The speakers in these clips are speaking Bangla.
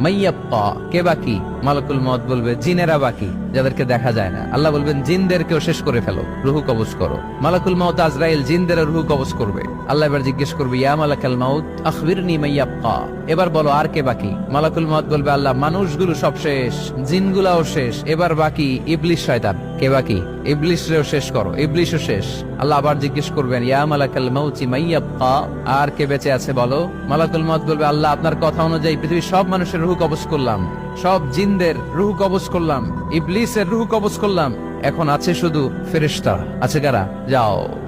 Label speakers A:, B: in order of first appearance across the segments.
A: মাইয়াপ্পা বাকি? শেষ করে এবার মাইয়াপ্পা। বলো, আর কে বাকি? মালাকুল মাউত বলবে, আল্লাহ, মানুষগুলো সব শেষ, জিনগুলাও শেষ, এবার বাকি ইবলিশ শয়তান। কে বাকি? ইবলিশরেও শেষ করো, ইবলিশও শেষ। আল্লাহ আবার জিজ্ঞেস করবেন, ইয়া মাইয়াব্বা আর কে বেঁচে আছে বলো? মালাকুল মাউত বলবে, আল্লাহ, আপনার কথা অনুযায়ী পৃথিবীর সব মানুষের রুহ কবজ করলাম। সব জিনদের রুহ কবজ করলাম। ইবলিসের রুহ কবজ করলাম। এখন আছে শুধু ফেরেশতা। আছে কারা? যাও।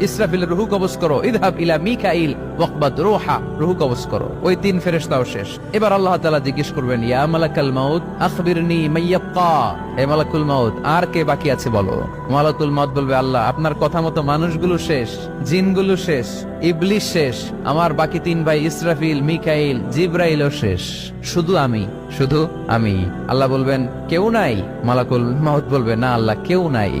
A: ইসরাফিলের রুহু কবজ করো। ইদহাব ইলা মিকাইল ওয়াকবাদ রূহা, রুহু কবজ করো। ওই তিন ফেরেশতাও শেষ। এবার আল্লাহ তাআলা জিজ্ঞেস করবেন, ইয়া মালাকাল মাউত, আখবিরনি মাইয়াবকা হে মালাকুল মাউত, আর কে বাকি আছে বলো? মালাকুল মাউত বলবে, আল্লাহ, আপনার কথা মতো মানুষগুলো শেষ, জিনগুলো শেষ ইবলিশ শেষ, আমার বাকি তিন ভাই ইসরাফিল, মিকাইল, জিব্রাইলও শেষ। শুধু আমি শুধু আমি। আল্লাহ বলবেন, কেউ নাই? মালাকুল মাউত বলবে, না, আল্লাহ, কেউ নাই।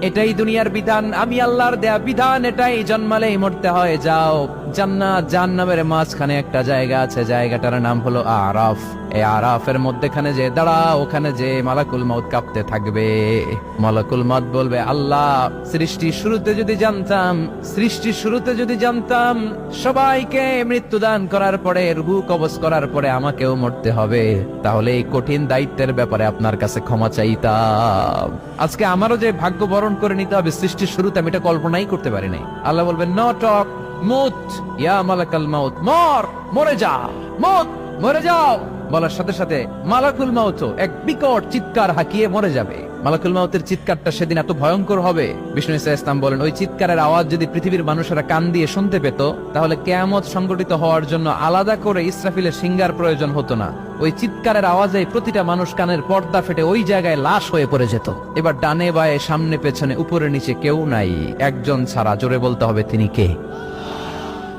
A: এটাই দুনিয়ার বিধান। আমি আল্লাহর দেয়া বিধান, এটাই জন্মালেই মরতে হয়। যাও, জান্নাত, জাহান্নামের মাঝখানে একটা জায়গা আছে। জায়গাটার নাম হলো আরাফ। এই আরাফের মধ্যেখানে যে দাঁড়া ওখানে যে মালাকুল মাউত কাঁপতে থাকবে। মালাকুল মাউত বলবে, আল্লাহ সৃষ্টি শুরুতে যদি জানতাম সৃষ্টি শুরুতে যদি জানতাম, সবাইকে মৃত্যুদান করার পরে, রুহু কবজ করার পরে আমাকেও মরতে হবে। তাহলে এই কঠিন দায়িত্বের ব্যাপারে আপনার কাছে ক্ষমা চাইতাম। আজকে আমারও যে ভাগ্য বরণ করে নিতে হবে, সৃষ্টির শুরুতে আমি এটা কল্পনাই করতে পারি নাই। আল্লাহ বলবেন, ন, টক, মুত, ইয়া মালাকাল মাউত, মর, মরে যা, মুত, মরে যাও। বলার সাথে সাথে, মালাকুল মাউত, এক বিকট চিৎকার হাকিয়ে মরে যাবে। মালাকুল মাউতের চিৎকারটা সেদিন এত ভয়ঙ্কর হবে। বিষ্ণু ইসা ইসলাম বলেন, ওই চিৎকারের আওয়াজ যদি পৃথিবীর মানুষেরা কান দিয়ে শুনতে পেত, তাহলে কেয়ামত সংগঠিত হওয়ার জন্য আলাদা করে ইসরাফিলের সিঙ্গার প্রয়োজন হতো না। ওই চিৎকারের আওয়াজে প্রতিটা মানুষ কানের পর্দা ফেটে ওই জায়গায় লাশ হয়ে পড়ে যেত। এবার ডানে বায়ে সামনে পেছনে উপরে নিচে কেউ নাই। একজন ছাড়া জোরে বলতে হবে, তিনি কে?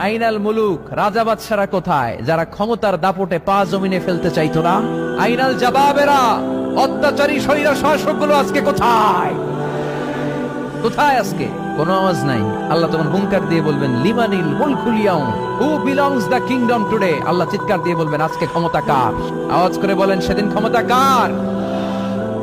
A: আইনাল মুলুক, রাজা বাদশারা কোথায়? যারা ক্ষমতার দাপটে পা জমিনে ফেলতে চাইতো না? আইনাল জাবাবেরা, অত্যাচারী স্বৈরা শাসকগুলো আজকে কোথায়? কোথায় আজকে? কোন আওয়াজ নাই। আল্লাহ তখন হুঙ্কার দিয়ে বলবেন, লিমানিল মুলকুল who belongs the kingdom today? Allah চিৎকার দিয়ে বলবেন, আজকে ক্ষমতা কার? আওয়াজ করে বলেন, সেদিন ক্ষমতা কার?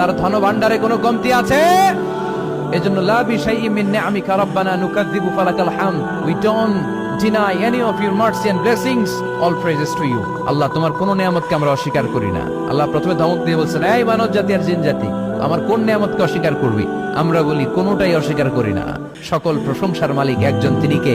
A: তার ধন ভান্ডারে কোনো কমতি আছে? এজন্য লা মিন নিআমিকা রাব্বানা নুকাযযিবু ফালাকাল হামদ। We don't deny any of your mercy and blessings all praises to you Allah, তোমার কোন নিয়ামতকে আমরা অস্বীকার করি না। আল্লাহ প্রথমে ধমক দিয়ে বলছেন, এই মানব জাতি আর জিন জাতি, আমার কোন নিয়ামতকে অস্বীকার করবি? আমরা বলি, কোনোটাই অস্বীকার করি না। সকল প্রশংসার মালিক একজন, তিনি কে?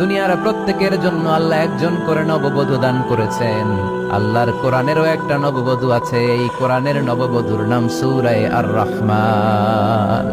A: দুনিয়ার প্রত্যেকের জন্য আল্লাহ একজন করে নববধূ দান করেছেন। আল্লাহর কোরআনেরও একটা নববধূ আছে, এই কোরআনের নববধূর নাম সুরায় আর রহমান